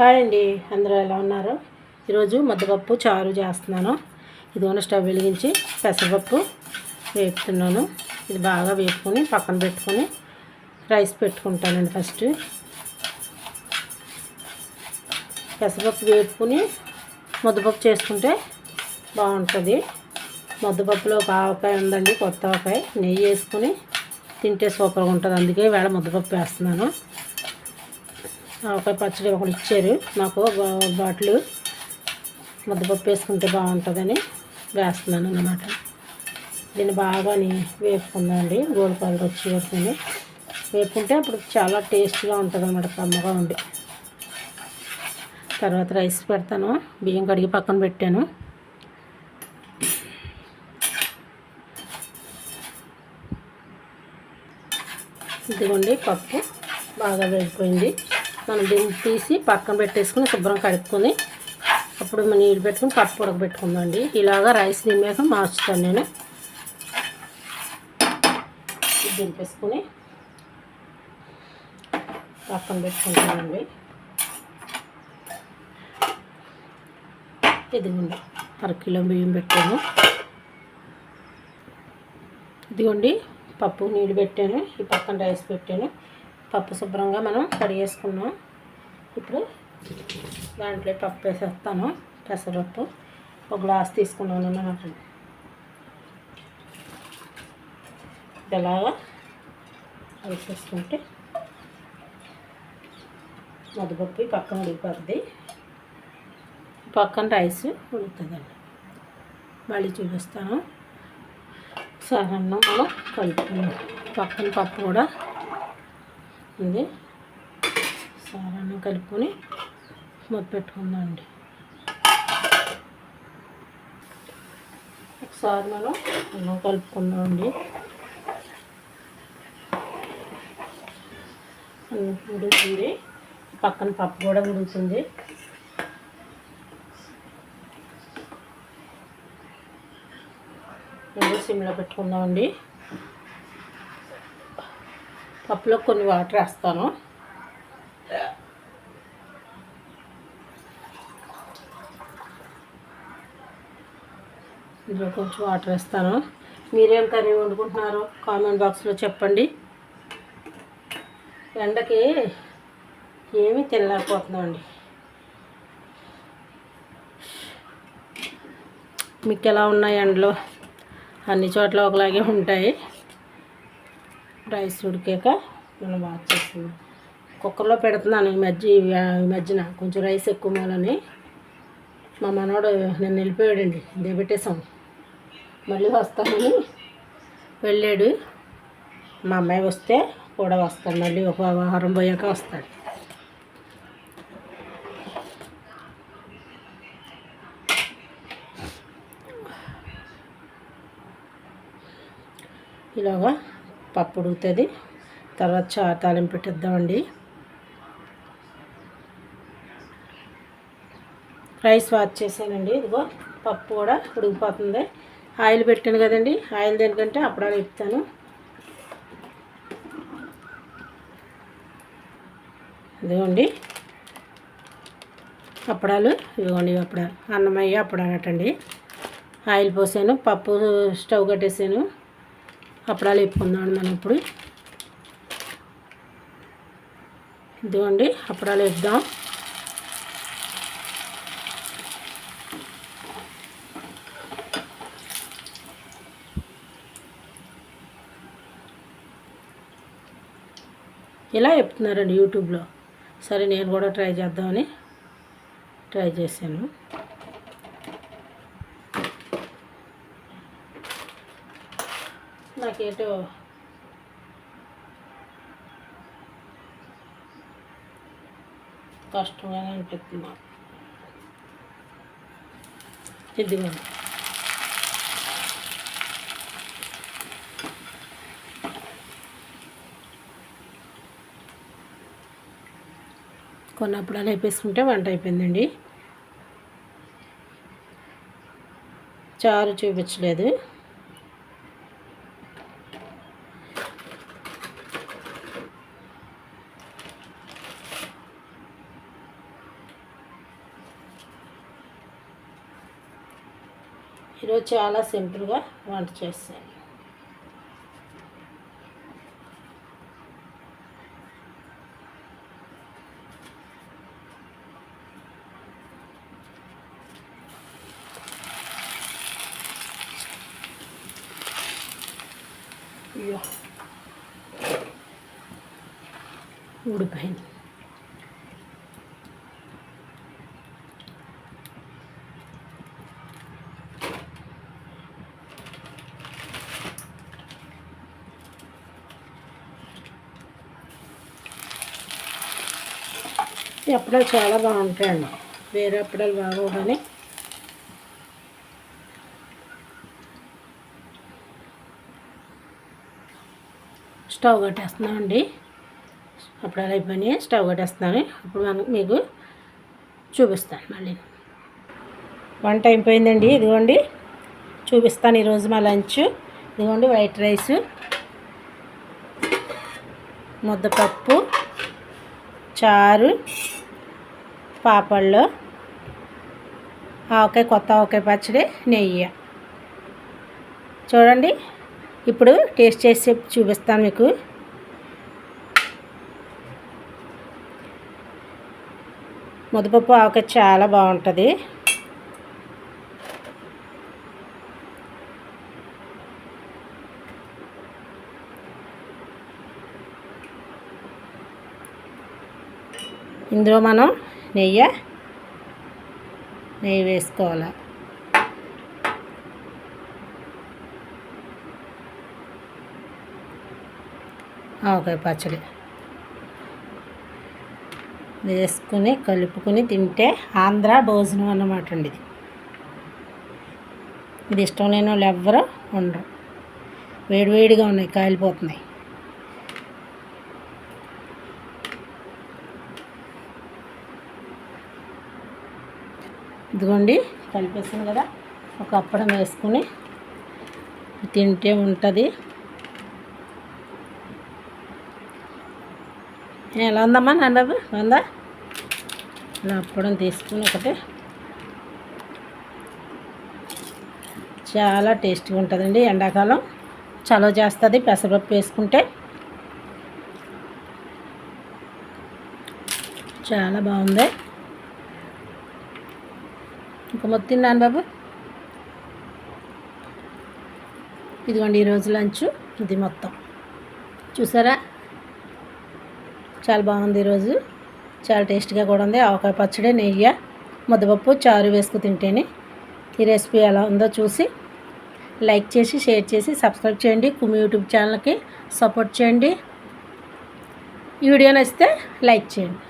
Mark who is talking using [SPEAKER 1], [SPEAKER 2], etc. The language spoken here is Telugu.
[SPEAKER 1] హాయ్ అండి అందరూ ఎలా ఉన్నారు? ఈరోజు ముద్దపప్పు చారు చేస్తున్నాను. ఇదిగోన స్టవ్ వెలిగించి పెసరపప్పు వేపుతున్నాను. ఇది బాగా వేపుకొని పక్కన పెట్టుకొని రైస్ పెట్టుకుంటానండి ఫస్ట్. పెసరపప్పు వేపుకొని ముద్దపప్పు చేసుకుంటే బాగుంటుంది. ముద్దపప్పులో ఒక ఆవకాయ ఉందండి కొత్త ఆవకాయ. నెయ్యి వేసుకొని తింటే సూపర్గా ఉంటుంది. అందుకే వేళ ముద్దపప్పు వేస్తున్నాను. ఆవకాయ పచ్చడి ఒకటి ఇచ్చారు. నాకు బా- బాటిల్ ముద్దపప్పు వేసుకుంటే బాగుంటుందని వేస్తున్నాను అన్నమాట. దీన్ని బాగా వేపుకుందామండి. గోల్డ్ కలర్ వచ్చి వేసుకుని వేపుకుంటే అప్పుడు చాలా టేస్ట్గా ఉంటుంది అన్నమాట కమ్మగా ఉండి. తర్వాత రైస్ పెడతాను. బియ్యం కడిగి పక్కన పెట్టాను. ఇదిగోండి పప్పు బాగా వేగిపోయింది. మనం దీన్ని తీసి పక్కన పెట్టేసుకుని శుభ్రం కడుక్కొని అప్పుడు మనం నీళ్ళు పెట్టుకుని పప్పు ఉడకబెట్టుకుందండి ఇలాగా రైస్ తిన్నాక మార్చుతాను నేను. ఇది దింపేసుకుని పక్కన పెట్టుకుంటానండి. ఇదిగోండి అరకిలో బియ్యం పెట్టాను. ఇదిగోండి పప్పు నీళ్ళు పెట్టాను. ఈ పక్కన రైస్ పెట్టాను. పప్పు శుభ్రంగా మనం కడిగేసుకున్నాం ఇప్పుడు దాంట్లో పప్పు వేసేస్తాను పెసరపప్పు. ఒక గ్లాస్ తీసుకున్నాను అన్నమాట ఇలాగా వేసేసుకుంటే మధుపప్పు పక్కన ఉడికిపోద్ది. పక్కన రైస్ ఉడుకుతుందండి. మళ్ళీ చూపిస్తాను. సరన్నం మనం కలుపుకున్నాం పక్కన పప్పు కూడా ఇది సారాన్ని కలుపుకొని మొత్తం పెట్టుకుందామండి. ఒకసారి మనం అన్నం కలుపుకుందామండి. ఉడుకుతుంది పక్కన పప్పు కూడా ఉడుకుతుంది ఇది సిమ్లో పెట్టుకుందామండి. కప్లో కొన్ని వాటర్ వేస్తాను. ఇందులో కొంచెం వాటర్ వేస్తాను. మీరేం కర్రీ వండుకుంటున్నారో? కామెంట్ బాక్స్లో చెప్పండి. ఎండకి ఏమీ తినలేకపోతున్నామండి. మీకు ఎలా ఉన్నాయి ఎండలో? అన్ని చోట్ల ఒకలాగే ఉంటాయి. రైస్ ఉడికాక మనం వాచ్ చేస్తున్నాం కుక్కర్లో పెడుతున్నాను ఈ మధ్య ఈ మధ్యన. కొంచెం రైస్ ఎక్కువ మూలని మా మనోడు నేను వెళ్ళిపోయాడండి దిగబెట్టేసాం మళ్ళీ వస్తామని వెళ్ళాడు. మా అమ్మాయి వస్తే కూడా వస్తాడు మళ్ళీ ఒక వారం పోయాక వస్తాడు. ఇలాగా పప్పు ఉడుకుతుంది. తర్వాత చారు తాలింపు పెట్టిద్దామండి. రైస్ వాచ్ చేశానండి. ఇదిగో పప్పు కూడా ఉడికిపోతుంది. ఆయిల్ పెట్టాను కదండి. ఆయిల్ దేనికంటే అప్పుడాలు ఇస్తాను ఇదిగోండి. అప్పడాలు ఇదిగోండి ఇవి అప్పడాలు. అన్నమయ్య అప్పడాలు అటండి ఆయిల్ పోసాను. పప్పు స్టవ్ కట్టేసాను. అప్పడాలు వేపుకుందాం మనం ఇప్పుడు. ఇదిగోండి అప్పడాలు వేద్దాం ఇలా చెప్తున్నారండి యూట్యూబ్లో? సరే నేను కూడా ట్రై చేద్దామని ట్రై చేశాను. నాకేటో. కష్టంగానే అనిపిస్తుంది నాకు. ఇదిగోండి కొన్నప్పుడు అలా వేపేసుకుంటే వంట అయిపోయిందండి. చారు చూపించలేదు. ఈరోజు చాలా సింపుల్గా వంట చేస్తాను. అయ్యో. ఉడిపోయింది ఈ అప్పడాలు చాలా బాగుంటాయండి. వేరే అప్పడాలు బాగోవు కానీ. స్టవ్ కట్టేస్తున్నామండి అప్పడాలు అయిపోయినాయి. స్టవ్ కట్టేస్తున్నాను ఇప్పుడు మనం మీకు చూపిస్తాను మళ్ళీ. వంట అయిపోయిందండి. ఇదిగోండి. చూపిస్తాను ఈరోజు మా లంచ్. ఇదిగోండి వైట్ రైస్ ముద్దపప్పు చారు పాపళ్ళు ఆవకాయ కొత్త ఆవకాయ పచ్చడి నెయ్యి. చూడండి ఇప్పుడు టేస్ట్ చేసి చూపిస్తాను మీకు. ముద్దపప్పు ఆవకాయ చాలా బాగుంటుంది. ఇందులో మనం నెయ్యి నెయ్యి వేసుకోవాలి? ఆవకాయ పచ్చడి. వేసుకుని కలుపుకుని తింటే ఆంధ్ర భోజనం అన్నమాట అండి. ఇది ఇది ఇష్టం లేని వాళ్ళు ఎవ్వరూ ఉండరు. వేడివేడిగా ఉన్నాయి కాలిపోతున్నాయి. ఇదిగోండి కలిపేసాను కదా. ఒక అప్పడం వేసుకుని తింటే ఉంటుంది. ఎలా ఉందమ్మా నాన్నబాబు ఉందా ఇలా అప్పడం తీసుకుని ఒకటి. చాలా టేస్టీగా ఉంటుందండి ఎండాకాలం. చలవ చేస్తుంది పెసరపప్పు వేసుకుంటే. చాలా బాగుంది. ఇంకా మొత్తం నాన్న బాబు. ఇదిగోండి ఈరోజు లంచ్. ఇది మొత్తం. చూసారా? చాలా బాగుంది ఈరోజు చాలా టేస్ట్గా కూడా ఉంది. ఆవకాయ పచ్చడి నెయ్యి ముద్దపప్పు చారు వేసుకు తింటేనే ఈ రెసిపీ ఎలా ఉందో చూసి లైక్ చేసి షేర్ చేసి సబ్స్క్రైబ్ చేయండి. కుమి యూట్యూబ్ ఛానల్కి సపోర్ట్ చేయండి. ఈ వీడియో నచ్చితే లైక్ చేయండి.